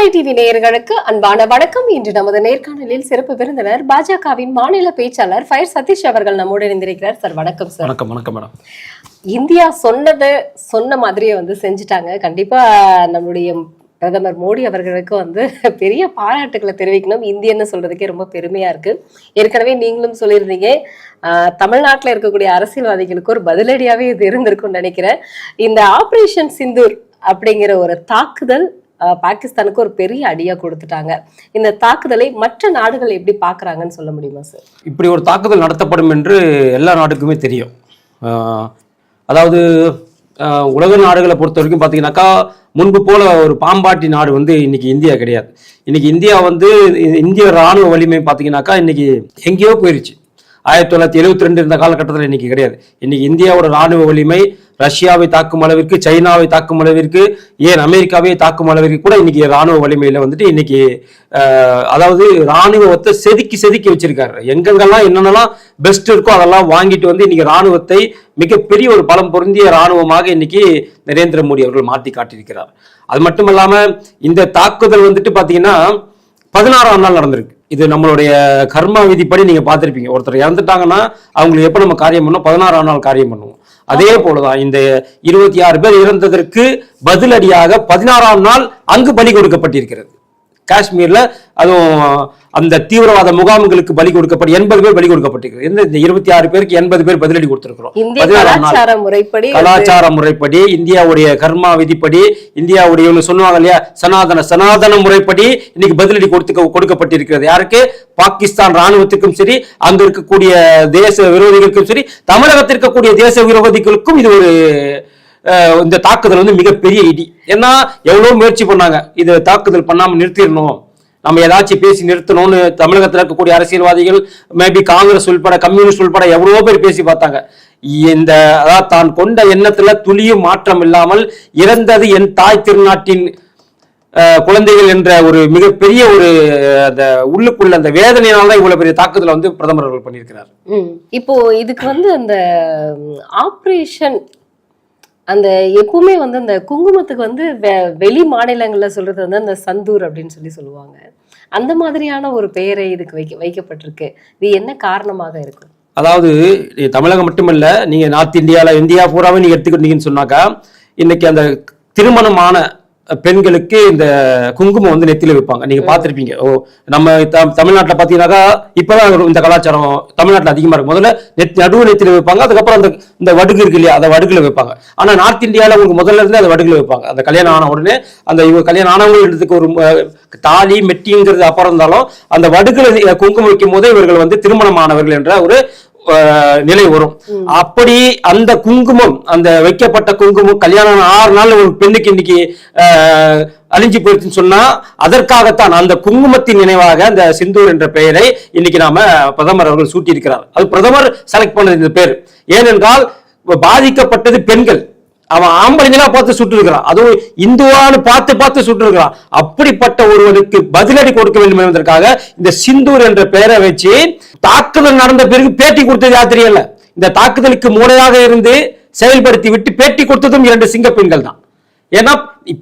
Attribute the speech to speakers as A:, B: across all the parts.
A: தாமரை TV நேயர்களுக்கு அன்பான வணக்கம். இன்று நமது நேர்காணலில் சிறப்பு விருந்தினர் பாஜகவின் மாநில பேச்சாளர் ஃபயர் சதீஷ் அவர்கள் நம்மோடு இணைந்திருக்கிறார். சார் வணக்கம் சார்.
B: வணக்கம் வணக்கம் மேடம்.
A: இந்தியா சொன்னதை சொன்ன மாதிரியே வந்து செஞ்சுட்டாங்க. கண்டிப்பா நம்முடைய பிரதமர் மோடி அவர்களுக்கு வந்து பெரிய பாராட்டுகளை தெரிவிக்கணும். இந்தியன்னு சொல்றதுக்கே ரொம்ப பெருமையா இருக்கு. ஏற்கனவே நீங்களும் சொல்லியிருந்தீங்க தமிழ்நாட்டுல இருக்கக்கூடிய அரசியல்வாதிகளுக்கு ஒரு பதிலடியாவே இது இருந்திருக்கும்னு நினைக்கிறேன். இந்த ஆபரேஷன் சிந்தூர் அப்படிங்கிற ஒரு தாக்குதல் பாகிஸ்தானுக்கு ஒரு பெரிய அடியா கொடுத்துட்டாங்க. இந்த தாக்குதலை மற்ற நாடுகள் எப்படி பாக்குறாங்கன்னு சொல்ல முடியுமா சார்
B: இப்படி ஒரு தாக்குதல் நடத்தப்படும் என்று எல்லா நாடுக்குமே தெரியும். அதாவது உலக நாடுகளை பொறுத்த வரைக்கும் பார்த்தீங்கன்னாக்கா முன்பு போல ஒரு பாம்பாட்டி நாடு வந்து இன்னைக்கு இந்தியா கிடையாது. இன்னைக்கு இந்தியா வந்து இந்திய ராணுவ வலிமை பார்த்தீங்கன்னாக்கா இன்னைக்கு எங்கேயோ போயிருச்சு. ஆயிரத்தி தொள்ளாயிரத்தி எழுபத்தி ரெண்டு இருந்த காலகட்டத்தில் இன்னைக்கு கிடையாது. இன்னைக்கு இந்தியாவோட ராணுவ வலிமை ரஷ்யாவை தாக்கும் அளவிற்கு சைனாவை தாக்கும் அளவிற்கு ஏன் அமெரிக்காவை தாக்கும் அளவிற்கு கூட இன்னைக்கு ராணுவ வலிமையில வந்துட்டு இன்னைக்கு அதாவது ராணுவத்தை செதுக்கி செதுக்கி வச்சிருக்காரு. எங்கெங்கெல்லாம் என்னென்னலாம் பெஸ்ட் இருக்கோ அதெல்லாம் வாங்கிட்டு வந்து இன்னைக்கு ராணுவத்தை மிகப்பெரிய ஒரு பலம் பொருந்திய ராணுவமாக இன்னைக்கு நரேந்திர மோடி அவர்கள் மாற்றி காட்டியிருக்கிறார். அது மட்டும் இல்லாம இந்த தாக்குதல் வந்துட்டு பாத்தீங்கன்னா பதினாறாம் நாள் நடந்திருக்கு. இது நம்மளுடைய கர்மா விதிப்படி நீங்க பார்த்துருப்பீங்க. ஒருத்தர் இறந்துட்டாங்கன்னா அவங்களுக்கு எப்போ நம்ம காரியம் பண்ணோம்? பதினாறாம் நாள் காரியம் பண்ணுவோம். அதே போலதான் இந்த இருபத்தி ஆறு பேர் இறந்ததற்கு பதிலடியாக பதினாறாம் நாள் அங்கு பலி கொடுக்கப்பட்டிருக்கிறது. காஷ்மீர்ல அதுவும் அந்த தீவிரவாத முகாம்களுக்கு பலி கொடுக்கப்பட்டு எண்பது பேர் பலி கொடுக்கப்பட்டிருக்கிறது இந்த- இருபத்தி ஆறு பேருக்கு எண்பது பேர் பதிலடி கொடுத்திருக்கிறோம்.
A: முறைப்படி
B: கலாச்சார முறைப்படி இந்தியாவுடைய கர்மா விதிப்படி இந்தியாவுடைய சொல்லுவாங்க இல்லையா? சனாதன சனாதன முறைப்படி இன்னைக்கு பதிலடி கொடுத்து கொடுக்கப்பட்டிருக்கிறது. யாருக்கு? பாகிஸ்தான் ராணுவத்துக்கும் சரி அங்க இருக்கக்கூடிய தேச விரோதிகளுக்கும் சரி தமிழகத்தில் இருக்கக்கூடிய தேச விரோதிகளுக்கும் இது ஒரு இந்த தாக்குதல் வந்து மிகப்பெரிய இடி. ஏன்னா எவ்வளோ முயற்சி பண்ணாங்க. இது தாக்குதல் பண்ணாமல் நிறுத்திடணும். நம்ம ஏதாச்சும் பேசி நிறுத்தணும்னு தமிழகத்தில் இருக்கக்கூடிய அரசியல்வாதிகள் மேபி காங்கிரஸ் உள்பட கம்யூனிஸ்ட் உள்பட எவ்வளோ பேர் பேசி பார்த்தாங்க. இந்த அதாவது தான் கொண்ட எண்ணத்துல துளியும் மாற்றம் இல்லாமல் இறந்தது என் தாய் திருநாட்டின் குழந்தைகள் என்ற ஒரு மிகப்பெரிய ஒரு அந்த உள்ளுக்குள்ள அந்த வேதனையினால தான் இவ்வளவு பெரிய தாக்குதலை வந்து பிரதமர் அவர்கள் பண்ணியிருக்கிறார்.
A: இப்போ இதுக்கு வந்து அந்த ஆப்ரேஷன் அந்த எப்பவுமே வந்து அந்த குங்குமத்துக்கு வந்து வெ- வெளி மாநிலங்களில் சொல்கிறது வந்து அந்த சந்தூர் அப்படின்னு சொல்லி சொல்லுவாங்க. அந்த மாதிரியான ஒரு பெயரை இதுக்கு வைக்க வைக்கப்பட்டிருக்கு. இது என்ன காரணமாக இருக்கும்
B: அதாவது தமிழகம் மட்டுமல்ல நீங்கள் நார்த் இந்தியாவில் இந்தியா பூராவே நீங்கள் எடுத்துக்கிட்டீங்கன்னு சொன்னாக்கா இன்னைக்கு அந்த திருமணமான பெண்களுக்கு இந்த குங்குமம் வந்து நெத்தியில வைப்பாங்க. நீங்க பாத்திருப்பீங்க ஓ நம்ம த- பாத்தீங்கன்னாக்கா இப்பதான் இந்த கலாச்சாரம் தமிழ்நாட்டில் அதிகமா இருக்கும் முதல்ல நெத்தி நடுவு நெத்தியில வைப்பாங்க அதுக்கப்புறம் அந்த இந்த வடுகு இருக்கு இல்லையா அதை வடுகுல வைப்பாங்க. ஆனா நார்த் இந்தியாவில் அவங்க முதல்ல இருந்து அதை வடுகுல வைப்பாங்க. அந்த கல்யாணம் ஆன உடனே அந்த இவங்க கல்யாணம் ஆனவங்களுக்கு ஒரு தாலி மெட்டிங்கிறது அப்புறம் இருந்தாலும் அந்த வடுகுல குங்குமம் வைக்கும் போதே இவர்கள் வந்து திருமணமானவர்கள் என்ற ஒரு நிலை வரும். அப்படி அந்த குங்குமம் அந்த வைக்கப்பட்ட குங்குமம் கல்யாணம் ஆறு நாள் ஒரு பெண்ணுக்கு இன்னைக்கு அழிஞ்சு போயிருச்சுன்னு சொன்னா அதற்காகத்தான் அந்த குங்குமத்தின் நினைவாக அந்த சிந்தூர் என்ற பெயரை இன்னைக்கு நாம பிரதமர் அவர்கள் சூட்டியிருக்கிறார். அது பிரதமர் செலக்ட் பண்ணது இந்த பேர். ஏனென்றால் பாதிக்கப்பட்டது பெண்கள். அவன் ஆம்பளைங்களா பார்த்து சுட்டிருக்கிறான். அதுவும் இந்துவான்னு பார்த்து பார்த்து சுட்டிருக்கிறான். அப்படிப்பட்ட ஒருவனுக்கு பதிலடி கொடுக்க வேண்டும் என்பதற்காக இந்த சிந்தூர் என்ற பெயரை வச்சு தாக்குதல் நடந்த பிறகு பேட்டி கொடுத்தது யாத்திரியல்ல இந்த தாக்குதலுக்கு மூளையாக இருந்து செயல்படுத்தி விட்டு பேட்டி கொடுத்ததும் இரண்டு சிங்க பெண்கள் தான். ஏன்னா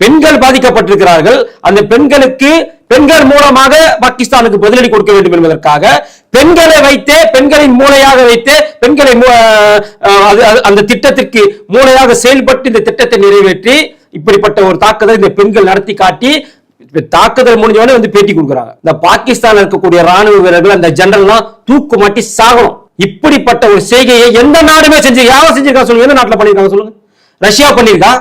B: பெண்கள் பாதிக்கப்பட்டிருக்கிறார்கள். அந்த பெண்களுக்கு பெண்கள் மூலமாக பாகிஸ்தானுக்கு பதிலடி கொடுக்க வேண்டும் என்பதற்காக பெண்களை வைத்தே பெண்களின் மூளையாக வைத்தே பெண்களை அந்த திட்டத்திற்கு மூளையாக செயல்பட்டு இந்த திட்டத்தை நிறைவேற்றி இப்படிப்பட்ட ஒரு தாக்குதல் இந்த பெண்கள் நடத்தி காட்டி தாக்குதல் முடிஞ்சவனே வந்து பேட்டி கொடுக்குறாங்க. இந்த பாகிஸ்தான்ல இருக்கக்கூடிய ராணுவ வீரர்கள் அந்த ஜெனரல்லாம் தூக்கு மாட்டி சாகணும். இப்படிப்பட்ட ஒரு செய்கையை எந்த நாடுமே செஞ்சு யாரும் செஞ்சிருக்கா சொல்லுங்க? எந்த நாட்டுல பண்ணிருக்காங்க சொல்லுங்க? ரஷ்யா பண்ணிருக்கா?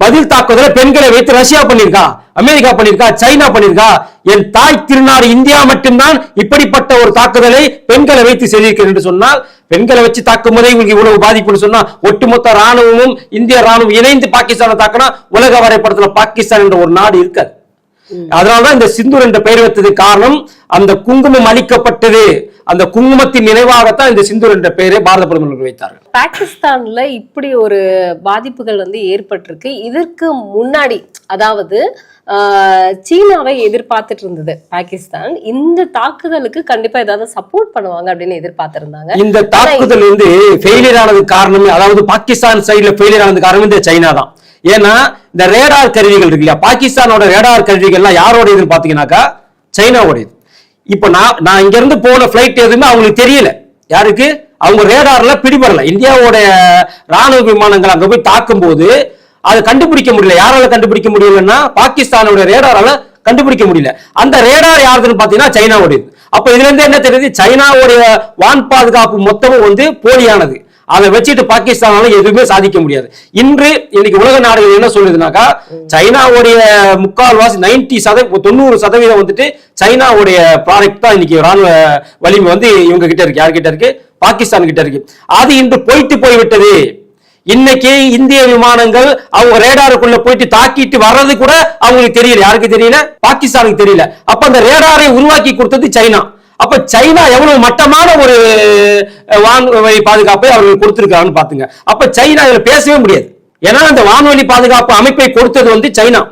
B: பதில் தாக்குதலை பெண்களை வைத்து ரஷ்யா பண்ணிருக்கா அமெரிக்கா பண்ணிருக்கா சைனா பண்ணிருக்கா? என் தாய் திருநாடு இந்தியா மட்டும்தான் இப்படிப்பட்ட ஒரு தாக்குதலை பெண்களை வைத்து செய்திருக்கிறேன் என்று சொன்னால் பெண்களை வச்சு தாக்கும் போதே இவங்களுக்கு இவ்வளவு பாதிப்புன்னு சொன்னா ஒட்டுமொத்த ராணுவமும் இந்திய ராணுவம் இணைந்து பாகிஸ்தானை தாக்கினா உலக வரைபடத்துல பாகிஸ்தான் என்ற ஒரு நாடு இருக்காது. அதனாலதான் இந்த சிந்தூர் என்ற பெயர் வைத்ததுக்கு காரணம் அந்த குங்குமம் அளிக்கப்பட்டது அந்த குங்குமத்தின் நினைவாகத்தான் இந்த சிந்தூர் என்ற பெயரை பாரத பிரதமர் வைத்தார்கள்.
A: பாகிஸ்தான்ல இப்படி ஒரு பாதிப்புகள் வந்து ஏற்பட்டிருக்கு. இதற்கு முன்னாடி அதாவது சீனாவை எதிர்பார்த்துட்டு இருந்தது பாகிஸ்தான். இந்த தாக்குதலுக்கு கண்டிப்பா ஏதாவது சப்போர்ட் பண்ணுவாங்க அப்படின்னு எதிர்பார்த்திருந்தாங்க.
B: இந்த தாக்குதல் வந்து ஃபெயிலியர் ஆனது காரணமே அதாவது பாகிஸ்தான் சைடுல ஃபெயிலியர் ஆனது காரணம் இந்த சைனா தான் ஏன்னா இந்த ரேடார் கருவிகள் இருக்கு இல்லையா? பாகிஸ்தானோட ரேடார் கருவிகள்லாம் யாரோட இதுன்னு பாத்தீங்கன்னாக்கா சைனாவோடையது இப்போ நான் நான் இங்கேருந்து போன ஃபிளைட் எதுவுமே அவங்களுக்கு தெரியல. யாருக்கு? அவங்க ரேடார்ல பிடிபடல. இந்தியாவோட ராணுவ விமானங்கள் அங்க போய் தாக்கும் போது அதை கண்டுபிடிக்க முடியல. யாரால கண்டுபிடிக்க முடியலன்னா பாகிஸ்தானோட ரேடாரால கண்டுபிடிக்க முடியல. அந்த ரேடார் யாருதுன்னு பாத்தீங்கன்னா சைனாவோட அப்ப இதுல இருந்து என்ன தெரியுது? சைனாவுடைய வான் பாதுகாப்பு மொத்தமும் வந்து போலியானது. அதை வச்சுட்டு பாகிஸ்தானால எதுவுமே சாதிக்க முடியாது. இன்று இன்னைக்கு உலக நாடுகள் என்ன சொல்லுதுனாக்கா சைனாவுடைய முக்கால்வாசி நைன்டி சதவீதம் தொண்ணூறு சதவீதம் வந்துட்டு சைனாவுடைய ப்ராடக்ட் தான் இன்னைக்கு ராணுவ வலிமை வந்து இவங்க கிட்ட இருக்கு. யார்கிட்ட இருக்கு? பாகிஸ்தான் கிட்ட இருக்கு. அது இன்று போயிட்டு போய்விட்டது. இன்னைக்கு இந்திய விமானங்கள் அவங்க ரேடாருக்குள்ள போயிட்டு தாக்கிட்டு வர்றது கூட அவங்களுக்கு தெரியல. யாருக்கு தெரியல? பாகிஸ்தானுக்கு தெரியல. அப்ப அந்த ரேடாரை உருவாக்கி கொடுத்தது சைனா. அப்ப சைனா எவ்வளவு மட்டமான ஒரு அஹ், வான்வழி பாதுகாப்பை அவர்கள் கொடுத்திருக்காங்கன்னு பாத்துங்க. அப்ப சைனா இதுல பேசவே முடியாது. ஏன்னா அந்த வான்வழி பாதுகாப்பு அமைப்பை கொடுத்தது வந்து சைனா.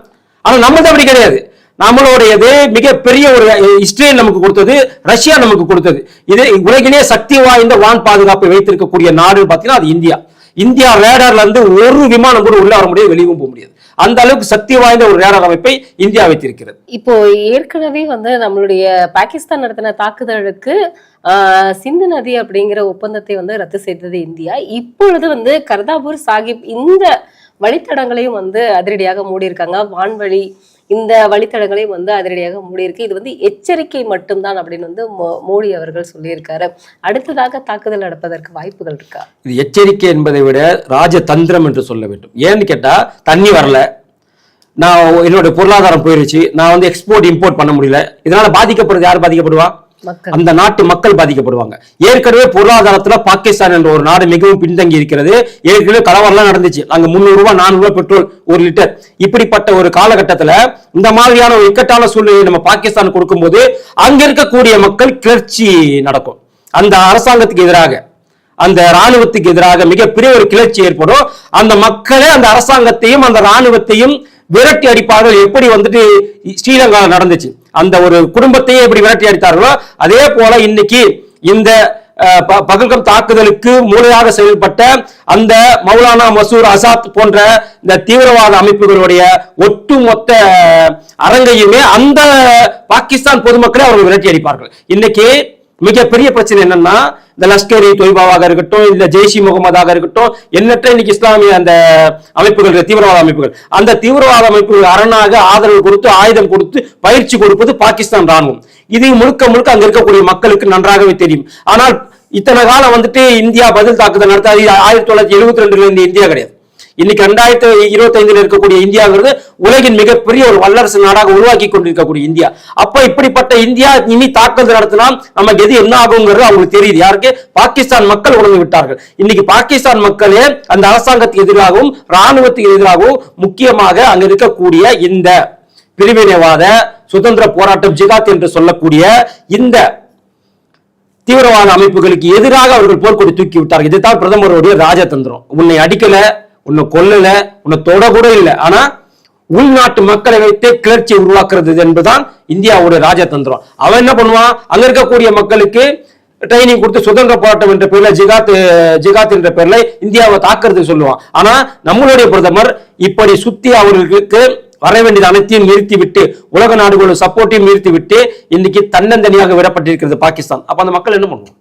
B: ஆனா நம்மளது அப்படி கிடையாது. நம்மளுடையது மிகப்பெரிய ஒரு இஸ்ரேல் நமக்கு கொடுத்தது ரஷ்யா நமக்கு கொடுத்தது. இது உலகிலே சக்தி வாய்ந்த வான் பாதுகாப்பை வைத்திருக்கக்கூடிய நாடு பாத்தீங்கன்னா அது இந்தியா. இந்தியா ரேடர்ல இருந்து ஒரு விமானம் கூட உள்ள வர முடியாது வெளியும் போக முடியாது. அந்த அளவுக்கு சக்தி வாய்ந்த ஒரு ரேடார் அமைப்பை இந்தியா வைத்திருக்கிறது.
A: இப்போ ஏற்கனவே வந்து நம்மளுடைய பாகிஸ்தான் நடத்தின தாக்குதலுக்கு சிந்து நதி அப்படிங்கிற ஒப்பந்தத்தை வந்து ரத்து செய்தது இந்தியா. இப்பொழுது வந்து கர்தாபூர் சாஹிப் இந்த வழித்தடங்களையும் வந்து அதிரடியாக மூடியிருக்காங்க. வான்வழி இந்த வழித்தடங்களையும் வந்து அதிரடியாக மூடியிருக்கு. இது வந்து எச்சரிக்கை மட்டும்தான் அப்படின்னு வந்து மோ- மோடி அவர்கள் சொல்லியிருக்காரு. அடுத்ததாக தாக்குதல் நடப்பதற்கு வாய்ப்புகள் இருக்கா?
B: இது எச்சரிக்கை என்பதை விட ராஜதந்திரம் என்று சொல்ல வேண்டும். ஏன்னு கேட்டால் தண்ணி வரல. நான் என்னோட பொருளாதாரம் போயிருச்சு. நான் வந்து எக்ஸ்போர்ட் இம்போர்ட் பண்ண முடியல. இதனால பாதிக்கப்படுறது யார் பாதிக்கப்படுவா? அந்த நாட்டு மக்கள் பாதிக்கப்படுவாங்க. ஏற்கனவே பொருளாதாரத்துல பாகிஸ்தான் என்ற ஒரு நாடு மிகவும் பின்தங்கி இருக்கிறது. ஏற்கனவே கலவரம்லாம் நடந்துச்சு. அங்க முந்நூறு ரூபாய் நானூறு ரூபாய் பெட்ரோல் ஒரு லிட்டர். இப்படிப்பட்ட ஒரு காலகட்டத்துல இந்த மாதிரியான ஒரு இக்கட்டான சூழ்நிலையை நம்ம பாகிஸ்தான் கொடுக்கும்போது அங்க இருக்கக்கூடிய மக்கள் கிளர்ச்சி நடக்கும். அந்த அரசாங்கத்துக்கு எதிராக அந்த ராணுவத்துக்கு எதிராக மிகப்பெரிய ஒரு கிளர்ச்சி ஏற்படும். அந்த மக்களே அந்த அரசாங்கத்தையும் அந்த ராணுவத்தையும் விரட்டி அடிப்பார்கள். எப்படி வந்துட்டு ஸ்ரீலங்கா நடந்துச்சு? அந்த ஒரு குடும்பத்தையே எப்படி விரட்டி அடித்தார்களோ அதே போல இன்னைக்கு இந்த ப- பகல்கம் தாக்குதலுக்கு மூளையாக செயல்பட்ட அந்த மௌலானா மசூர் அசாத் போன்ற இந்த தீவிரவாத அமைப்புகளுடைய ஒட்டுமொத்த அரங்கையுமே அந்த பாகிஸ்தான் பொதுமக்களே அவர்கள் விரட்டி அடிப்பார்கள். இன்னைக்கு மிகப்பெரிய பிரச்சனை என்னன்னா இந்த லஷ்கர் தொய்பாவாக இருக்கட்டும் இந்த ஜெய்ஷி முகமதாக இருக்கட்டும் எண்ணற்ற இன்னைக்கு இஸ்லாமிய அந்த அமைப்புகள் தீவிரவாத அமைப்புகள். அந்த தீவிரவாத அமைப்புகள் அரணாக ஆதரவு கொடுத்து ஆயுதம் கொடுத்து பயிற்சி கொடுப்பது பாகிஸ்தான் ராணுவம் இது முழுக்க முழுக்க அங்க இருக்கக்கூடிய மக்களுக்கு நன்றாகவே தெரியும். ஆனால் இத்தனை காலம் வந்துட்டு இந்தியா பதில் தாக்குதல் நடத்தாது. ஆயிரத்தி தொள்ளாயிரத்தி எழுபத்தி ரெண்டுல இருந்து இந்தியா கிடையாது. இன்னைக்கு ரெண்டாயிரத்தி இருபத்தி ஐந்துல இருக்கக்கூடிய இந்தியாங்கிறது உலகின் மிகப்பெரிய ஒரு வல்லரசு நாடாக உருவாக்கி கொண்டிருக்கக்கூடிய இந்தியா. அப்ப இப்படிப்பட்ட இந்தியா இனி தாக்குதல் நடத்தினா நமக்கு எது என்ன ஆகுங்கிறது அவங்களுக்கு தெரியுது. யாருக்கு? பாகிஸ்தான் மக்கள் உணர்ந்து விட்டார்கள். இன்னைக்கு பாகிஸ்தான் மக்களே அந்த அரசாங்கத்துக்கு எதிராகவும் ராணுவத்துக்கு எதிராகவும் முக்கியமாக அங்க இருக்கக்கூடிய இந்த பிரிவினைவாத சுதந்திர போராட்டம் ஜிகாத் என்று சொல்லக்கூடிய இந்த தீவிரவாத அமைப்புகளுக்கு எதிராக அவர்கள் போர்க்கொடி தூக்கி விட்டார்கள். இதுதான் பிரதமருடைய ராஜதந்திரம். உன்னை அடிக்கல உன்னை கொல்லல உன்னை தொட கூட இல்லை. ஆனா உள்நாட்டு மக்களை வைத்து கிளர்ச்சி உருவாக்குறது என்பதுதான் இந்தியாவுடைய ராஜதந்திரம். அவன் என்ன பண்ணுவான்? அங்க இருக்கக்கூடிய மக்களுக்கு ட்ரைனிங் கொடுத்து சுதந்திர போராட்டம் என்ற பேர்ல ஜிகாத் ஜிகாத் என்ற பேர்ல இந்தியாவை தாக்குறதுக்கு சொல்லுவான். ஆனா நம்மளுடைய பிரதமர் இப்படி சுத்தி அவர்களுக்கு வர வேண்டியது அனைத்தையும் நிறுத்தி விட்டு உலக நாடுகளோட சப்போர்ட்டையும் நிறுத்தி விட்டு இன்னைக்கு தன்னந்தனியாக விடப்பட்டிருக்கிறது பாகிஸ்தான். அப்ப அந்த மக்கள் என்ன பண்ணுவோம்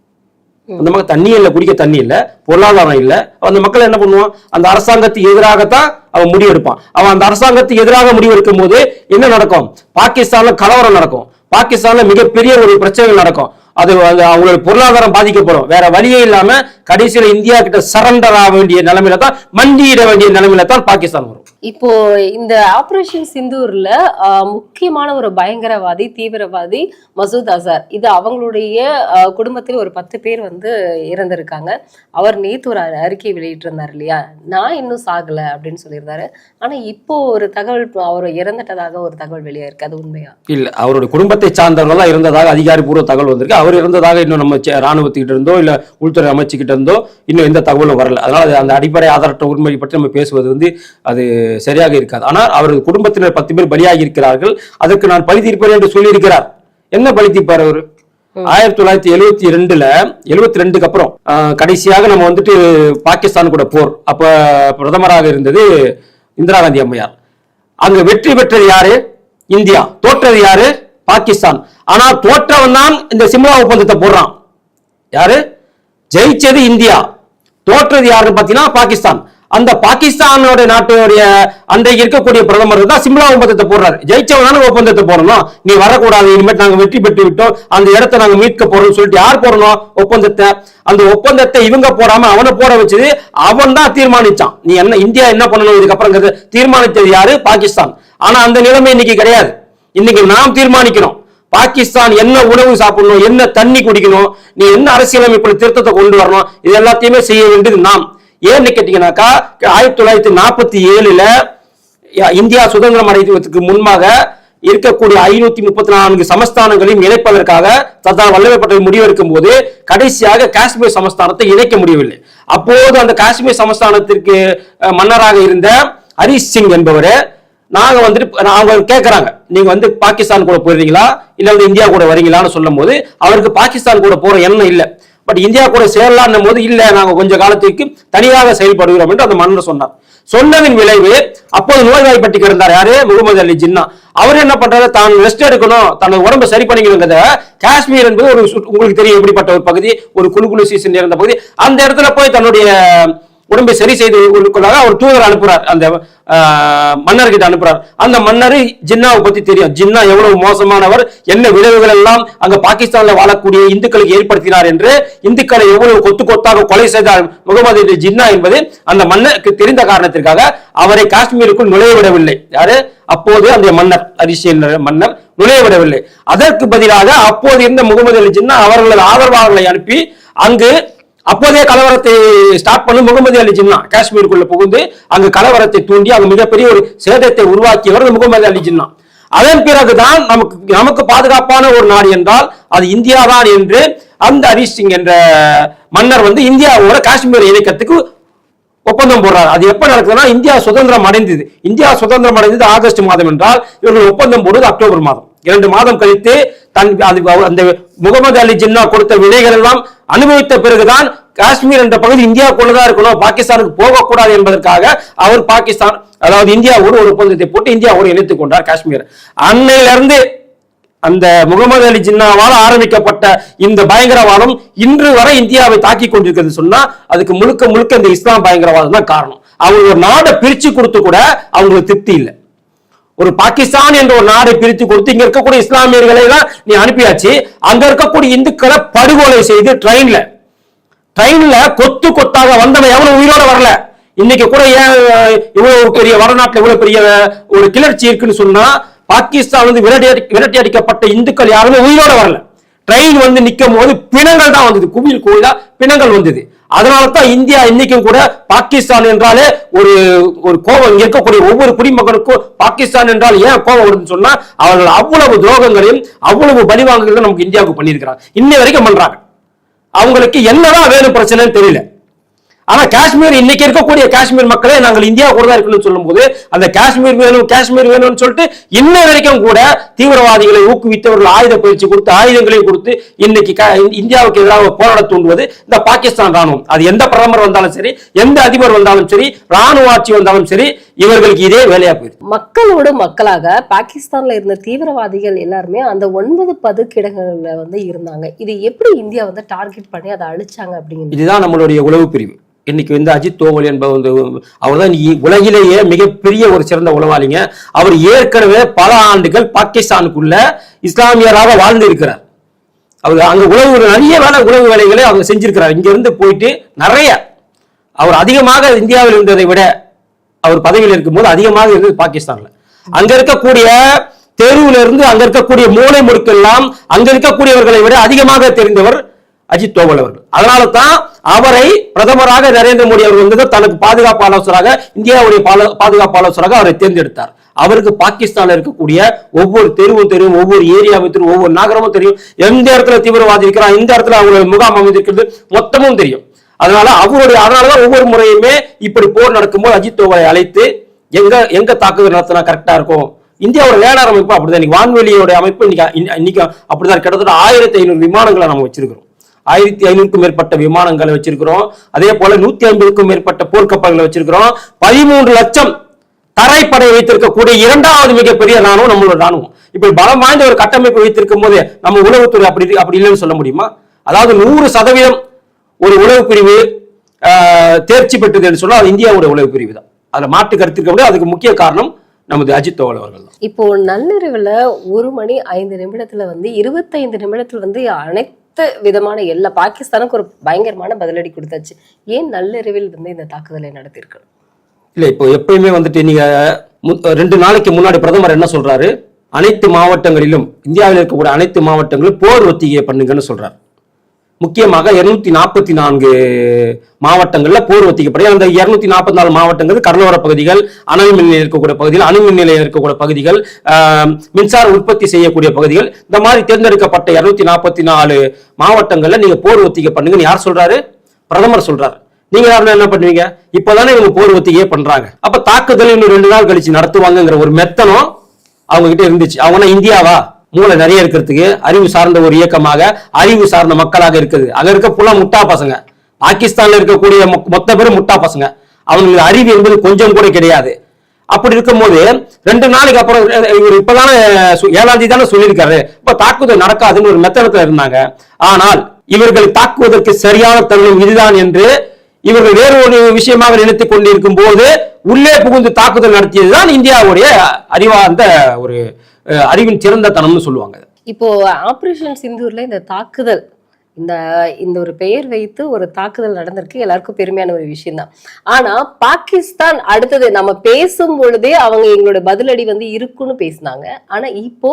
B: அந்த மக்கள் தண்ணி இல்லை குடிக்க தண்ணி இல்லை பொருளாதாரம் இல்லை. அந்த மக்கள் என்ன பண்ணுவான்? அந்த அரசாங்கத்துக்கு எதிராகத்தான் அவன் முடிவெடுப்பான். அவன் அந்த அரசாங்கத்துக்கு எதிராக முடிவெடுக்கும் போது என்ன நடக்கும்? பாகிஸ்தான்ல கலவரம் நடக்கும். பாகிஸ்தான்ல மிகப்பெரிய ஒரு பிரச்சனைகள் நடக்கும். அது அது அவங்களோட பொருளாதாரம் பாதிக்கப்படும். வேற வழியே இல்லாம கடைசியில இந்தியா கிட்ட சரண்டர் ஆக வேண்டிய நிலைமையில தான் மண்டியிட வேண்டிய நிலைமையில தான் பாகிஸ்தான் வரும்.
A: இப்போ இந்த ஆபரேஷன் சிந்தூர்ல முக்கியமான ஒரு பயங்கரவாதி தீவிரவாதி மசூத் அசார். இது அவங்களுடைய குடும்பத்தில் ஒரு பத்து பேர் வந்து இறந்திருக்காங்க. அவர் நேத்து ஒரு அறி- அறிக்கை வெளியிட்டிருந்தார் இல்லையா? நான் இன்னும் சாகல அப்படின்னு சொல்லியிருந்தாரு. ஆனா இப்போ ஒரு தகவல் அவர் இறந்துட்டதாக ஒரு தகவல் வெளியாயிருக்கு. அது உண்மையா?
B: இல்ல அவருடைய குடும்பத்தை சார்ந்தவங்களாம் இருந்ததாக அதிகாரப்பூர்வ தகவல் வந்திருக்கு. அவர் இருந்ததாக இன்னும் நம்ம சே- ராணுவத்துக்கிட்ட இருந்தோ இல்ல உள்துறை அமைச்சுக்கிட்ட இருந்தோ இன்னும் எந்த தகவலும் வரல. அதனால அந்த அடிப்படை ஆதார உண்மை பற்றி நம்ம பேசுவது வந்து அது சரியாக இருக்காது. ஆனால் அவரது குடும்பத்தினர் பத்து பேர் பலியாகி இருக்கிறார்கள். அதற்கு நான் பழி தீர்ப்பேன் என்று சொல்லியிருக்கிறார். என்ன பழி தீர்ப்பார் அவரு? ஆயிரத்தி தொள்ளாயிரத்தி எழுவத்தி ரெண்டுல எழுவத்தி ரெண்டுக்கு அப்புறம் கடைசியாக நம்ம வந்துட்டு பாகிஸ்தான் கூட போர். அப்ப பிரதமராக இருந்தது இந்திரா காந்தி அம்மையார். அங்க வெற்றி பெற்றது யாரு? இந்தியா. தோற்றது யாரு? பாகிஸ்தான். ஆனா தோற்றவன் தான் இந்த சிம்லா ஒப்பந்தத்தை போடுறான். யாரு? ஜெயிச்சது இந்தியா. தோற்றது யாருன்னு பாத்தீங்கன்னா பாகிஸ்தான். அந்த பாகிஸ்தானோட நாட்டுடைய அன்றைக்கு இருக்கக்கூடிய பிரதமர் தான் சிம்லா ஒப்பந்தத்தை போடுறாரு. ஜெயிச்சவனான ஒப்பந்தத்தை போடணும். நீ வரக்கூடாது. இனிமேல் நாங்க வெற்றி பெற்று விட்டோம். அந்த இடத்தை நாங்க மீட்க போறோம்னு சொல்லிட்டு யார் போடணும்? ஒப்பந்தத்தை. அந்த ஒப்பந்தத்தை இவங்க போடாம அவனை போட வச்சது அவன் தான் தீர்மானிச்சான். நீ என்ன இந்தியா என்ன பண்ணணும்? இதுக்கப்புறங்கிறது தீர்மானித்தது யாரு? பாகிஸ்தான். ஆனா அந்த நிலைமை இன்னைக்கு கிடையாது. இன்னைக்கு நாம் தீர்மானிக்கிறோம். பாகிஸ்தான் என்ன உணவு சாப்பிடணும்? என்ன தண்ணி குடிக்கணும்? நீ என்ன அரசியலமைப்பு திருத்தத்தை கொண்டு வரணும்? இது எல்லாத்தையுமே செய்ய வேண்டியது நாம். ஏன்னு கேட்டீங்கன்னாக்கா ஆயிரத்தி தொள்ளாயிரத்தி நாற்பத்தி ஏழுல இந்தியா சுதந்திரம் அடைவதற்கு முன்பாக இருக்கக்கூடிய ஐநூத்தி முப்பத்தி நான்கு சமஸ்தானங்களையும் இணைப்பதற்காக சர்தார் வல்லபாய் பட்டேல் முடிவெடுக்கும் போது கடைசியாக காஷ்மீர் சமஸ்தானத்தை இணைக்க முடியவில்லை. அப்போது அந்த காஷ்மீர் சமஸ்தானத்திற்கு மன்னராக இருந்த ஹரிஷ் சிங் என்பவர் நாங்க வந்துட்டு நான் அவங்க கேட்கறாங்க நீங்க வந்து பாகிஸ்தான் கூட போயிருந்தீங்களா? இல்ல வந்து இந்தியா கூட வரீங்களான்னு சொல்லும் போது அவருக்கு பாகிஸ்தான் கூட போற எண்ணம் இல்லை. பட் இந்தியா கூட சேரலான்னும் போது இல்ல நாங்க கொஞ்ச காலத்துக்கு தனியாக செயல்படுகிறோம் என்று அந்த மன்னர் சொன்னார் சொன்னதின் விளைவு அப்போது நோய்வாய்ப்பட்டு கிடந்தார். யாரு? முகமது அலி ஜின்னா. அவர் என்ன பண்றாரு? தான் ரெஸ்ட் எடுக்கணும். தனது உடம்பு சரி பண்ணிக்கணுங்கிறத காஷ்மீர் என்பது ஒரு உங்களுக்கு தெரியும் எப்படிப்பட்ட ஒரு பகுதி ஒரு குழு குழு சீசன் இருந்த பகுதி. அந்த இடத்துல போய் தன்னுடைய உடம்பை சரி செய்து கொள்வதற்காக அவர் தூதர் அனுப்புறார். அந்த ஆஹ், மன்னர்கிட்ட அனுப்புறார். அந்த மன்னர் ஜின்னாவை பத்தி தெரியும். ஜின்னா எவ்வளவு மோசமானவர் என்ன விளைவுகள் எல்லாம் அங்க பாகிஸ்தான்ல வாழக்கூடிய இந்துக்களுக்கு ஏற்படுத்தினார் என்று இந்துக்களை எவ்வளவு கொத்து கொத்தாக கொலை செய்தார் முகமது ஜின்னா என்பது அந்த மன்னருக்கு தெரிந்த காரணத்திற்காக அவரை காஷ்மீருக்குள் நுழைய விடவில்லை யாரு? அப்போது அந்த மன்னர் அரிசி மன்னர் நுழைய விடவில்லை அதற்கு பதிலாக அப்போது இருந்த முகமது அலி ஜின்னா அவர்களது ஆதரவாளர்களை அனுப்பி அங்கு அப்போதே கலவரத்தை ஸ்டார்ட் பண்ண முகமது அலி ஜின்னா காஷ்மீருக்குள்ள புகுந்து அங்கு கலவரத்தை தூண்டி அங்கு மிகப்பெரிய ஒரு சேதத்தை உருவாக்கியவர் முகமது அலி ஜின்னா. அதன் பிறகுதான் நமக்கு நமக்கு பாதுகாப்பான ஒரு நாடு என்றால் அது இந்தியா தான் என்று அந்த ஹரீஷ் சிங் என்ற மன்னர் வந்து இந்தியாவோட காஷ்மீர் இணைக்கத்துக்கு ஒப்பந்தம் போடுறாரு. அது எப்ப நடக்குதுன்னா இந்தியா சுதந்திரம் அடைந்தது. இந்தியா சுதந்திரம் அடைந்தது ஆகஸ்ட் மாதம் என்றால் இவர்கள் ஒப்பந்தம் போடுவது அக்டோபர் மாதம். இரண்டு மாதம் கழித்து தன் அந்த முகமது அலி ஜின்னா கொடுத்த விலைகள் எல்லாம் அனுபவித்த பிறகுதான் காஷ்மீர் என்ற பகுதி இந்தியாவுக்குள்ளதான் இருக்கணும் பாகிஸ்தானுக்கு போகக்கூடாது என்பதற்காக அவர் பாகிஸ்தான் அதாவது இந்தியாவோடு ஒரு ஒப்பந்தத்தை போட்டு இந்தியாவோடு இணைத்துக் கொண்டார் காஷ்மீர். அன்னையிலிருந்து அந்த முகமது அலி ஜின்னாவால் ஆரம்பிக்கப்பட்ட இந்த பயங்கரவாதம் இன்று வரை இந்தியாவை தாக்கி கொண்டிருக்கிறது சொன்னா அதுக்கு முழுக்க முழுக்க இந்த இஸ்லாம் பயங்கரவாதம் தான் காரணம். அவங்க ஒரு நாடை பிரிச்சு கொடுத்து கூட அவங்களுக்கு திருப்தி இல்லை. ஒரு பாகிஸ்தான் என்ற ஒரு நாடை பிரித்து கொடுத்து இங்க இருக்கக்கூடிய இஸ்லாமியர்களை எல்லாம் நீ அனுப்பியாச்சு. அங்க இருக்கக்கூடிய இந்துக்களை படுகொலை செய்து ட்ரெயின்ல ட்ரெயின்ல கொத்து கொத்தாக வந்தவன் எவனும் உயிரோட வரல. இன்னைக்கு கூட ஏன் இவ்வளவு பெரிய வடநாட்டுல இவ்வளவு பெரிய ஒரு கிளர்ச்சி இருக்குன்னு சொன்னா பாகிஸ்தான் வந்து விரட்டி விரட்டி அடிக்கப்பட்ட இந்துக்கள் யாருமே உயிரோட வரல. ட்ரெயின் வந்து நிற்கும் போது பிணங்கள் தான் வந்தது. குவியல் கோயிலா பிணங்கள் வந்தது. அதனால தான் இந்தியா இன்னைக்கும் கூட பாகிஸ்தான் என்றாலே ஒரு ஒரு கோபம். இங்க இருக்கக்கூடிய ஒவ்வொரு குடிமகனுக்கும் பாகிஸ்தான் என்றால் ஏன் கோபம் வருதுன்னு சொன்னா அவர்கள் அவ்வளவு துரோகங்களையும் அவ்வளவு பலிவாங்குகளையும் நமக்கு இந்தியாவுக்கு பண்ணியிருக்கிறாங்க. இன்னை வரைக்கும் பண்றாங்க. அவங்களுக்கு என்னதான் வேணும் பிரச்சனைன்னு தெரியல. ஆனா காஷ்மீர் இன்னைக்கு இருக்கக்கூடிய காஷ்மீர் மக்களே நாங்கள் இந்தியா கூட தான் இருக்கணும்னு சொல்லும்போது அந்த காஷ்மீர் வேணும் காஷ்மீர் வேணும்னு சொல்லிட்டு இன்ன வரைக்கும் கூட தீவிரவாதிகளை ஊக்குவித்தவர்கள் ஆயுத பயிற்சி கொடுத்து ஆயுதங்களையும் கொடுத்து இன்னைக்கு இந்தியாவுக்கு எதிராக போராட தூண்டுவது இந்த பாகிஸ்தான் ராணுவம். அது எந்த பிரதமர் வந்தாலும் சரி எந்த அதிபர் வந்தாலும் சரி ராணுவ ஆட்சி வந்தாலும் சரி இவர்களுக்கு இதே வேலையா போயிருக்கு
A: மக்களோடு மக்களாக பாகிஸ்தான்ல இருந்த தீவிரவாதிகள் எல்லாருமே அந்த ஒன்பது பதுக்கிடங்கள்ல வந்து இருந்தாங்க. இது எப்படி இந்தியா வந்து டார்கெட் பண்ணி அதை அழிச்சாங்க அப்படிங்கிறது?
B: இதுதான் நம்மளுடைய உளவு பிரிவு. இன்னைக்கு வந்து அஜித் தோவல் என்பவர் வந்து அவர் தான் உலகிலேயே மிகப்பெரிய ஒரு சிறந்த உளவாளிங்க. அவர் ஏற்கனவே பல ஆண்டுகள் பாகிஸ்தானுக்குள்ள இஸ்லாமியராக வாழ்ந்து இருக்கிறார். அவர் அங்க உளவு நிறைய வேலை உளவு வேலைகளை அவங்க செஞ்சிருக்கிறார். இங்க இருந்து போயிட்டு நிறைய அவர் அதிகமாக இந்தியாவில் இருந்ததை விட அவர் பதவியில் இருக்கும்போது அதிகமாக இருந்தது பாகிஸ்தான்ல. அங்க இருக்கக்கூடிய தெருவுல இருந்து அங்க இருக்கக்கூடிய மூளை முடுக்கெல்லாம் அங்க இருக்கக்கூடியவர்களை விட அதிகமாக தெரிந்தவர் அஜித் தோவல் அவர்கள். அதனால தான் அவரை பிரதமராக நரேந்திர மோடி அவர்கள் வந்து தனக்கு பாதுகாப்பு ஆலோசராக இந்தியாவுடைய பாதுகாப்பு ஆலோசராக அவரை தேர்ந்தெடுத்தார். அவருக்கு பாகிஸ்தான்ல இருக்கக்கூடிய ஒவ்வொரு தெருவும் தெரியும் ஒவ்வொரு ஏரியாவும் தெரியும் ஒவ்வொரு நகரமும் தெரியும். எந்த இடத்துல தீவிரவாதி இருக்கிறான் இந்த இடத்துல அவங்களுடைய முகாம் அமைந்திருக்கிறது மொத்தமும் தெரியும். அதனால அவருடைய அதனாலதான் ஒவ்வொரு முறையுமே இப்படி போர் நடக்கும்போது அஜித் தோவலை அழைத்து எங்க எங்க தாக்குதல் நடத்தினா கரெக்டா இருக்கும்? இந்தியாவோட ரேடார் அமைப்பு அப்படிதான். இன்னைக்கு வான்வெளியோட அமைப்பு இன்னைக்கு இன்னைக்கு அப்படிதான். கிட்டத்தட்ட ஆயிரத்தி ஐநூறு விமானங்களை நம்ம வச்சிருக்கிறோம். ஆயிரத்தி ஐநூறுக்கும் மேற்பட்ட விமானங்களை வச்சிருக்கிறோம். அதே போல நூத்தி ஐம்பதுக்கும் மேற்பட்ட போர்க்கப்பல்களை வச்சிருக்கிறோம். பதிமூன்று லட்சம் தரைப்படை வைத்திருக்கக்கூடிய இரண்டாவது மிகப்பெரிய ராணுவம் நம்மளோட ராணுவம் இப்படி பலம் வாய்ந்த ஒரு கட்டமைப்பு வைத்திருக்கும் போது நம்ம உளவுத்துறை அப்படி அப்படி இல்லைன்னு சொல்ல முடியுமா? அதாவது நூறு சதவீதம் ஒரு உளவு பிரிவு தேர்ச்சி பெற்றது என்று சொன்னால் அது இந்தியாவுடைய உளவு பிரிவு தான். அதுல மாற்று கருத்து இருக்க முடியாது அதுக்கு முக்கிய காரணம் நமது அஜித் தோவல் அவர்கள் தான்.
A: இப்போ நள்ளிரவுல ஒரு மணி ஐந்து நிமிடத்துல வந்து இருபத்தைந்து நிமிடத்துல வந்து அனைத்து விதமான எல்லா பாகிஸ்தானுக்கு ஒரு பயங்கரமான பதிலடி கொடுத்தாச்சு. ஏன் நள்ளிரவில் வந்து இந்த தாக்குதலை நடத்தியிருக்கணும்
B: இல்ல இப்போ எப்பயுமே வந்துட்டு நீங்க ரெண்டு நாளைக்கு முன்னாடி பிரதமர் என்ன சொல்றாரு? அனைத்து மாவட்டங்களிலும் இந்தியாவில் இருக்கக்கூடிய அனைத்து மாவட்டங்களிலும் போர் ஒத்திகை பண்ணுங்கன்னு சொல்றாரு. முக்கியமாக இருநூத்தி நாற்பத்தி நான்கு மாவட்டங்களில் போர் ஒத்திகைப்படி அந்த இருநூத்தி நாற்பத்தி நாலு மாவட்டங்கள் கடலோர பகுதிகள் அனல் மின் நிலையம் இருக்கக்கூடிய பகுதிகள் அணு மின் நிலையம் இருக்கக்கூடிய பகுதிகள் மின்சார உற்பத்தி செய்யக்கூடிய பகுதிகள் இந்த மாதிரி தேர்ந்தெடுக்கப்பட்ட இருநூத்தி நாற்பத்தி நாலு மாவட்டங்களில் நீங்க போர் ஒத்திகை பண்ணுங்கன்னு யார் சொல்றாரு? பிரதமர் சொல்றாரு. நீங்க யாருன்னா என்ன பண்ணுவீங்க? இப்பதானே இவங்க போர் ஒத்திகையே பண்றாங்க. அப்ப தாக்குதல் இன்னும் ரெண்டு நாள் கழிச்சு நடத்துவாங்கங்கிற ஒரு மெத்தனம் அவங்க கிட்ட இருந்துச்சு. அவங்க இந்தியாவா? மூளை நிறைய இருக்கிறதுக்கு அறிவு சார்ந்த ஒரு இயக்கமாக அறிவு சார்ந்த மக்களாக இருக்குது. அங்க இருக்க புல முட்டா பசங்க. பாகிஸ்தான்ல இருக்கக்கூடிய மொத்த பேரும் முட்டா பசங்க. அவங்களுக்கு அறிவு என்பது கொஞ்சம் கூட கிடையாது. அப்படி இருக்கும்போது ரெண்டு நாளைக்கு அப்புறம் இவர் இப்பதானே சு- ஏழாம் தேதி தானே சொல்லியிருக்காரு. இப்ப தாக்குதல் நடக்காதுன்னு ஒரு மெத்தனத்துல இருந்தாங்க. ஆனால் இவர்கள் தாக்குவதற்கு சரியான தருணம் இதுதான் என்று இவர்கள் வேறு ஒரு விஷயமாக நினைத்துக் கொண்டிருக்கும் போது உள்ளே புகுந்து தாக்குதல் நடத்தியதுதான் இந்தியாவுடைய அறிவார்ந்த ஒரு அறிவின் சிறந்த தனம்னு சொல்லுவாங்க.
A: இப்போ ஆபரேஷன் சிந்தூர்ல இந்த தாக்குதல் இந்த இந்த ஒரு பெயர் வைத்து ஒரு தாக்குதல் நடந்திருக்கு. எல்லாருக்கும் பெருமையான ஒரு விஷயம் தான் ஆனா பாகிஸ்தான் அடுத்தது நம்ம பேசும் பொழுதே அவங்க எங்களோட பதிலடி வந்து இருக்குன்னு பேசினாங்க. ஆனா இப்போ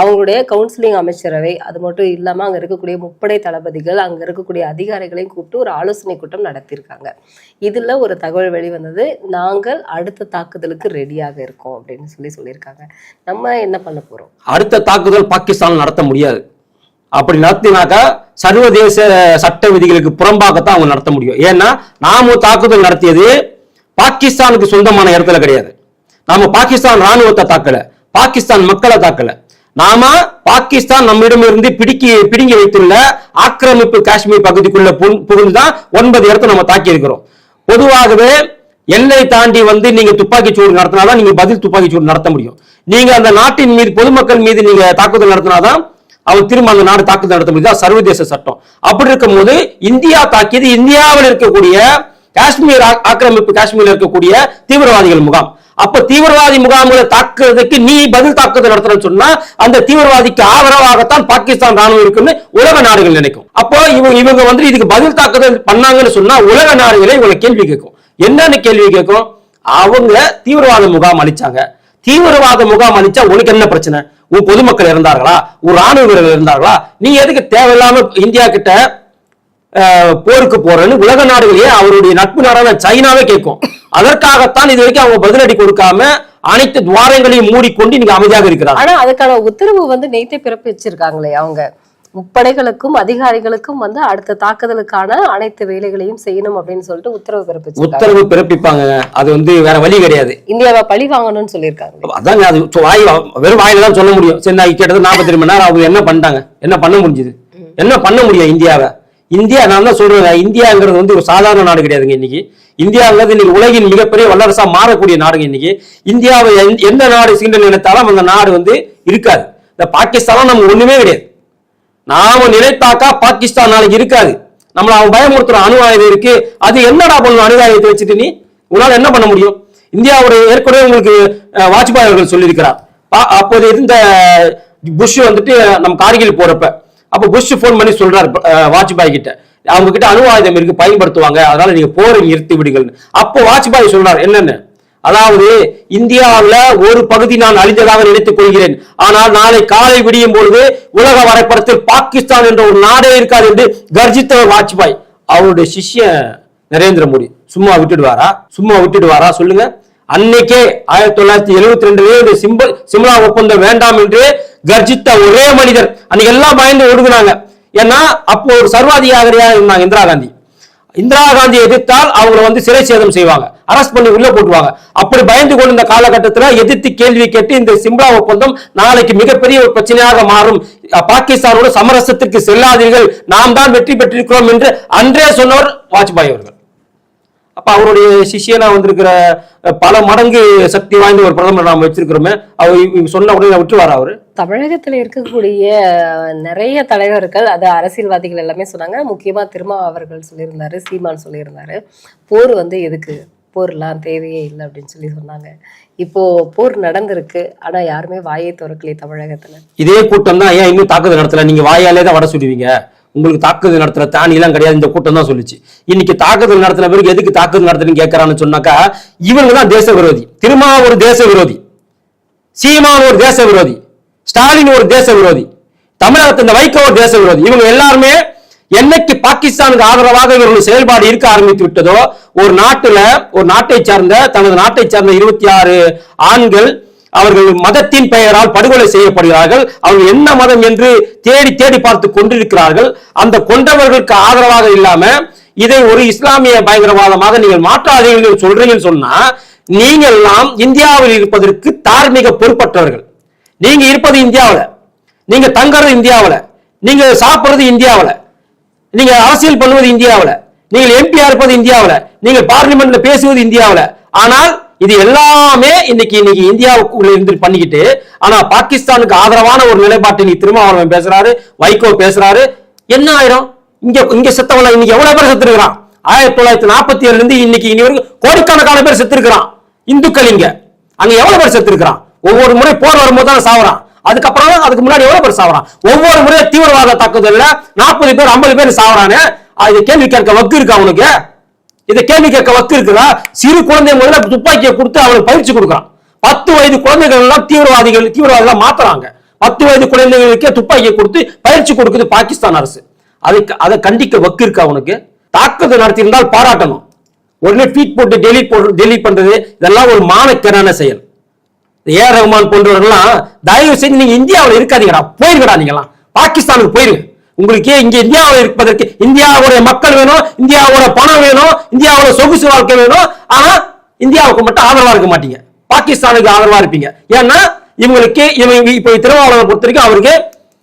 A: அவங்களுடைய கவுன்சிலிங் அமைச்சரவை அது மட்டும் இல்லாம அங்க இருக்கக்கூடிய முப்படை தளபதிகள் அங்க இருக்கக்கூடிய அதிகாரிகளையும் கூப்பிட்டு ஒரு ஆலோசனை கூட்டம் நடத்தியிருக்காங்க. இதுல ஒரு தகவல் வெளிவந்தது நாங்கள் அடுத்த தாக்குதலுக்கு ரெடியாக இருக்கோம் அப்படின்னு சொல்லி சொல்லியிருக்காங்க. நம்ம என்ன பண்ண போறோம்?
B: அடுத்த தாக்குதல் பாகிஸ்தான் நடத்த முடியாது. அப்படி நடத்தினாக்கா சர்வதேச சட்ட விதிகளுக்கு புறம்பாகத்தான் அவங்க நடத்த முடியும். ஏன்னா நாம தாக்குதல் நடத்தியது பாகிஸ்தானுக்கு சொந்தமான இடத்துல கிடையாது. நாம பாகிஸ்தான் ராணுவத்தை தாக்கல பாகிஸ்தான் மக்களை தாக்கல. நாம பாகிஸ்தான் நம்மிடமிருந்து பிடிக்கி பிடுங்கி வைத்துள்ள ஆக்கிரமிப்பு காஷ்மீர் பகுதிக்குள்ள புகுந்துதான் ஒன்பது இடத்தை நம்ம தாக்கி இருக்கிறோம் பொதுவாகவே எல்லை தாண்டி வந்து நீங்க துப்பாக்கி சூடு நடத்தினாதான் நீங்க பதில் துப்பாக்கி சூடு நடத்த முடியும். நீங்க அந்த நாட்டின் மீது பொதுமக்கள் மீது நீங்க தாக்குதல் நடத்தினாதான் அவர் திரும்ப அந்த நாடு தாக்குதல் நடத்த முடியுது சர்வதேச சட்டம். அப்படி இருக்கும்போது இந்தியா தாக்கியது இந்தியாவில் இருக்கக்கூடிய காஷ்மீர் ஆக்கிரமிப்பு காஷ்மீர்ல இருக்கக்கூடிய தீவிரவாதிகள் முகாம். அப்ப தீவிரவாதி முகாம்களை தாக்குறதுக்கு நீ பதில் தாக்குதல் நடத்தணும்னு சொன்னா அந்த தீவிரவாதிக்கு ஆதரவாகத்தான் பாகிஸ்தான் ராணுவம் இருக்குன்னு உலக நாடுகள் நினைக்கும். அப்போ இவங்க இவங்க வந்து இதுக்கு பதில் தாக்குதல் பண்ணாங்கன்னு சொன்னா உலக நாடுகளே இவங்களை கேள்வி கேட்கும். என்னன்னு கேள்வி கேட்கும்? அவங்க தீவிரவாத முகாம் அளிச்சாங்க. தீவிரவாத முகாம் அளிச்சா உனக்கு என்ன பிரச்சனை? பொதுமக்கள் இருந்தார்களா? உன் ராணுவ வீரர்கள் இருந்தார்களா? நீ எதுக்கு தேவையில்லாம இந்தியா கிட்ட போருக்கு போறேன்னு உலக நாடுகளே அவருடைய நட்பு நாடான சைனாவே கேட்கும். அதற்காகத்தான் இது வரைக்கும் அவங்க பதிலடி கொடுக்காம அனைத்து துவாரங்களையும் மூடிக்கொண்டு நீங்க அமைதியாக இருக்கிறாங்க.
A: ஆனா அதுக்கான உத்தரவு வந்து நேத்தே பிறப்பிச்சிருக்காங்களே அவங்க. முப்படைகளுக்கும் அதிகாரிகளுக்கும் வந்து அடுத்த தாக்குதலுக்கான அனைத்து வேலைகளையும் செய்யணும் அப்படின்னு சொல்லிட்டு உத்தரவு பிறப்பிச்சிருக்காங்க.
B: உத்தரவு பிறப்பிப்பாங்க. அது வந்து வேற வழி கிடையாது.
A: இந்தியாவை பழி வாங்கணும்னு சொல்லியிருக்காங்க.
B: அதாங்க அது வாய் வெறும் வாயில தான் சொல்ல முடியும். சரி நான் கிட்டத்தட்ட நாற்பத்தி மணி நேரம் அவங்க என்ன பண்ணிட்டாங்க? என்ன பண்ண முடிஞ்சது? என்ன பண்ண முடியும் இந்தியாவை? இந்தியா நான் தான் சொல்றேன் இந்தியாங்கிறது வந்து ஒரு சாதாரண நாடு கிடையாதுங்க இன்னைக்கு. இந்தியாங்கிறது இன்னைக்கு உலகின் மிகப்பெரிய வல்லரசா மாறக்கூடிய நாடுங்க இன்னைக்கு. இந்தியாவை எந்த- நாடு சீண்ட நினைத்தாலும் அந்த நாடு வந்து இருக்காது. இந்த பாகிஸ்தான் நம்ம ஒண்ணுமே கிடையாது. நாம நினைத்தாக்கா பாகிஸ்தான் நாளைக்கு இருக்காது. நம்மள அவன் பயமுறுத்துற அணு ஆயுதம் இருக்கு. அது என்னடா பண்ணும் அணு ஆயுதத்தை வச்சுட்டு நீ உன்னால என்ன பண்ண முடியும்? இந்தியாவோட ஏற்கனவே உங்களுக்கு வாஜ்பாய் அவர்கள் சொல்லியிருக்கிறார். பா- அப்போது இருந்த புஷ் வந்துட்டு நம்ம கார்கில் போறப்ப அப்ப புஷ் ஃபோன் பண்ணி சொல்றாரு வாஜ்பாய் கிட்ட. அவங்க கிட்ட அணு ஆயுதம் இருக்கு பயன்படுத்துவாங்க. அதனால நீங்க போரை நிறுத்தி விடுங்கள் அப்போ வாஜ்பாய் சொல்றாரு என்னன்னு? அதாவது இந்தியாவில் ஒரு பகுதி நான் அழிந்ததாக நினைத்துக் கொள்கிறேன். ஆனால் நாளை காலை விடியும் பொழுது உலக வரைபடத்தில் பாகிஸ்தான் என்ற ஒரு நாடே இருக்காது என்று கர்ஜித்தவர் வாஜ்பாய் அவருடைய சிஷ்யன் நரேந்திர மோடி சும்மா விட்டுடுவாரா? சும்மா விட்டுடுவாரா? சொல்லுங்க. அன்னைக்கே ஆயிரத்தி தொள்ளாயிரத்தி எழுபத்தி ரெண்டுலயே இந்த சிம்லா ஒப்பந்தம் வேண்டாம் என்று கர்ஜித்த ஒரே மனிதர். அன்னைக்கு எல்லாம் பயந்து ஒடுங்குனாங்க. ஏன்னா அப்போ ஒரு சர்வாதிகாரியா இருந்தாங்க இந்திரா காந்தி. இந்திரா காந்தி எதிர்த்தால் அவங்கள வந்து சிறை சேதம் செய்வாங்க. அரெஸ்ட் பண்ணி உள்ள போட்டுவாங்க அப்படி பயந்து கொண்டிருந்த காலகட்டத்தில் எதிர்த்து கேள்வி கேட்டு இந்த சிம்லா ஒப்பந்தம் நாளைக்கு மிகப்பெரிய ஒரு பிரச்சனையாக மாறும். பாகிஸ்தானோட சமரசத்திற்கு செல்லாதீர்கள். நாம் தான் வெற்றி பெற்றிருக்கிறோம் என்று அன்றே சொன்னவர் வாஜ்பாய் அவர்கள். அப்ப அவருடைய சிஷியனா வந்திருக்கிற பல மடங்கு சக்தி வாய்ந்த ஒரு பிரதமர் நாம் வச்சிருக்கிறோமே. அவர் சொன்ன உடனே விட்டுருவாரு அவரு?
A: தமிழகத்தில் இருக்கக்கூடிய நிறைய தலைவர்கள் அது அரசியல்வாதிகள் எல்லாமே சொன்னாங்க. முக்கியமாக திருமா அவர்கள் சொல்லியிருந்தாரு சீமான் சொல்லியிருந்தாரு. போர் வந்து எதுக்கு? போர்லாம் தேவையே இல்லை அப்படின்னு சொல்லி சொன்னாங்க. இப்போ போர் நடந்திருக்கு ஆனா யாருமே வாயை திறக்கலையே தமிழகத்துல.
B: இதே கூட்டம் தான் ஏன் இன்னும் தாக்குதல் நடத்தல? நீங்க வாயாலே தான் வட சொல்லுவீங்க உங்களுக்கு தாக்குதல் நடத்துற தானியெல்லாம் கிடையாது இந்த கூட்டம் தான் சொல்லுச்சு. இன்னைக்கு தாக்குதல் நடத்தின பிறகு எதுக்கு தாக்குதல் நடத்துன்னு கேட்கறான்னு சொன்னாக்கா இவங்க தான் தேச விரோதி திருமா ஒரு தேச விரோதி சீமா ஒரு தேச விரோதி ஸ்டாலின் ஒரு தேச விரோதி தமிழகத்து இந்த வைகோ ஒரு தேச விரோதி. இவங்க எல்லாருமே என்னைக்கு பாகிஸ்தானுக்கு ஆதரவாக இவர்கள் செயல்பாடு இருக்க ஆரம்பித்து விட்டதோ ஒரு நாட்டுல ஒரு நாட்டை சார்ந்த தனது நாட்டை சார்ந்த இருபத்தி ஆறு ஆண்கள் அவர்கள் மதத்தின் பெயரால் படுகொலை செய்யப்படுகிறார்கள். அவர்கள் என்ன மதம் என்று தேடி தேடி பார்த்து கொண்டிருக்கிறார்கள். அந்த கொண்டவர்களுக்கு ஆதரவாக இல்லாம இதை ஒரு இஸ்லாமிய பயங்கரவாதமாக நீங்கள் மாற்றாதீர்கள் சொல்றீங்கன்னு சொன்னா நீங்கள் எல்லாம் இந்தியாவில் இருப்பதற்கு தார்மீக பொறுப்பற்றவர்கள். நீங்க இருப்பது இந்தியாவில் நீங்க தங்குறது இந்தியாவில் நீங்க சாப்பிட்றது இந்தியாவில் நீங்க அரசியல் பண்ணுவது இந்தியாவில் நீங்கள் எம்பியா இருப்பது இந்தியாவில் நீங்க பார்லிமெண்ட்ல பேசுவது இந்தியாவில். ஆனால் இது எல்லாமே இன்னைக்கு இன்னைக்கு இந்தியாவுக்குள்ள இருந்து பண்ணிக்கிட்டு ஆனா பாகிஸ்தானுக்கு ஆதரவான ஒரு நிலைப்பாட்டை நீ திருமாவளவன் பேசுறாரு வைகோ பேசுறாரு. என்ன ஆயிரும்? இங்க இங்க செத்தவங்க இன்னைக்கு எவ்வளவு பேர் செத்துருக்கிறான்? ஆயிரத்தி தொள்ளாயிரத்தி நாற்பத்தி ஏழுல இருந்து இன்னைக்கு இனி வரைக்கும் கோடிக்கணக்கான பேர் செத்துருக்கிறான். இந்துக்கள் இங்க அங்க எவ்வளவு பேர் செத்துருக்கிறான்? ஒவ்வொரு முறை போர் வரும்போது தான் சாவறான். அதுக்கப்புறம் அதுக்கு முன்னாடி எவ்வளவு பேர் சாவறான்? ஒவ்வொரு முறையும் தீவிரவாத தாக்குதல்ல நாற்பது பேர் ஐம்பது பேர் சாவறானே. அது கேள்வி கேட்க வக்கு இருக்கா அவனுக்கு? இதை கேள்வி கேட்க வக்கு இருக்குதா? சிறு குழந்தை முதல்ல துப்பாக்கியை கொடுத்து அவனுக்கு பயிற்சி கொடுக்குறான். பத்து வயது குழந்தைகள் எல்லாம் தீவிரவாதிகள் தீவிரவாதிகள் மாத்துறாங்க. பத்து வயது குழந்தைகளுக்கே துப்பாக்கியை கொடுத்து பயிற்சி கொடுக்குது பாகிஸ்தான் அரசு. அதுக்கு அதை கண்டிக்க வக்கு இருக்கு அவனுக்கு? தாக்குதல் நடத்தியிருந்தால் பாராட்டணும். உடனே ட்வீட் போட்டு டெலிட் போட்டு டெலிட் பண்றது இதெல்லாம் ஒரு மானக்கிறான செயல். ஏ ரஹ்மான் போன்றவர்கள்லாம் தயவு செய்து நீங்க இந்தியாவில் இருக்காதீங்கடா போயிருக்கடா நீங்களாம் பாகிஸ்தானுக்கு போயிருங்க. உங்களுக்கு இங்க இந்தியாவில் இருப்பதற்கு இந்தியாவுடைய மக்கள் வேணும் இந்தியாவோட பணம் வேணும் இந்தியாவோட சொகுசு வாழ்க்கை வேணும். ஆனா இந்தியாவுக்கு மட்டும் ஆதரவா இருக்க மாட்டீங்க. பாகிஸ்தானுக்கு ஆதரவா இருப்பீங்க. ஏன்னா இவங்களுக்கு இவங்க இப்ப திருவாவளவை பொறுத்த வரைக்கும் அவருக்கு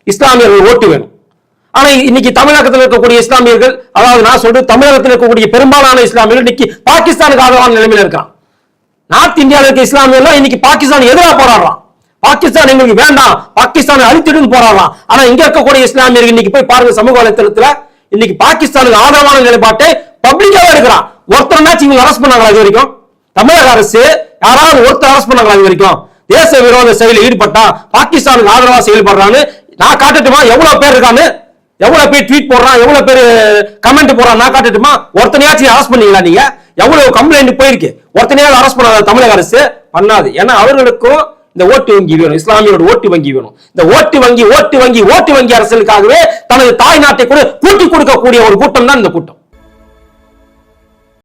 B: இஸ்லாமியர்கள் ஓட்டு வேணும். ஆனா இன்னைக்கு தமிழகத்தில் இருக்கக்கூடிய இஸ்லாமியர்கள் அதாவது நான் சொல்றது தமிழகத்தில் இருக்கக்கூடிய பெரும்பாலான இஸ்லாமியர்கள் இன்னைக்கு பாகிஸ்தானுக்கு ஆதரவான நிலைமையில இருக்கான் நார்த் இந்தியாவில் இருக்க இஸ்லாமியெல்லாம் இன்னைக்கு பாகிஸ்தான் எதிராக போராடுறான். பாகிஸ்தான் எங்களுக்கு வேண்டாம். பாகிஸ்தானை அழித்திடுன்னு போராடலாம் ஆனா இங்க இருக்கக்கூடிய இஸ்லாமியர்கள் இன்னைக்கு போய் பாருங்க சமூக வலைத்தளத்துல இன்னைக்கு பாகிஸ்தானுக்கு ஆதரவான நிலைப்பாட்டை பப்ளிக்காவே இருக்கிறான் ஒருத்தர் இவங்க அரெஸ்ட் பண்ணாங்களா இது வரைக்கும்? தமிழக அரசு யாராவது ஒருத்தர் அரெஸ்ட் பண்ணாங்களா இது வரைக்கும்? தேச விரோத செயலில் ஈடுபட்டா பாகிஸ்தானுக்கு ஆதரவா செயல்படுறான்னு நான் காட்டட்டுமா? எவ்வளவு பேர் இருக்கான்னு? எவ்வளவு பேர் ட்வீட் போடுறான்? எவ்வளவு பேர் கமெண்ட் போடுறான் நான் காட்டட்டுமா? ஒருத்தனையாச்சும் அரெஸ்ட் பண்ணீங்களா நீங்க? எவ்வளவு கம்ப்ளைண்ட் போயிருக்கு? ஒருத்தனையாவது அரெஸ்ட் பண்ணாத தமிழக அரசு. பண்ணாது. ஏன்னா அவர்களுக்கும் இந்த ஓட்டு வங்கி வேணும். இஸ்லாமியோட ஓட்டு வங்கி வேணும். இந்த ஓட்டு வங்கி ஓட்டு வங்கி ஓட்டு வங்கி அரசியலுக்காகவே தனது தாய் நாட்டை கூட கூட்டி கொடுக்கக்கூடிய ஒரு கூட்டம் தான் இந்த கூட்டம்.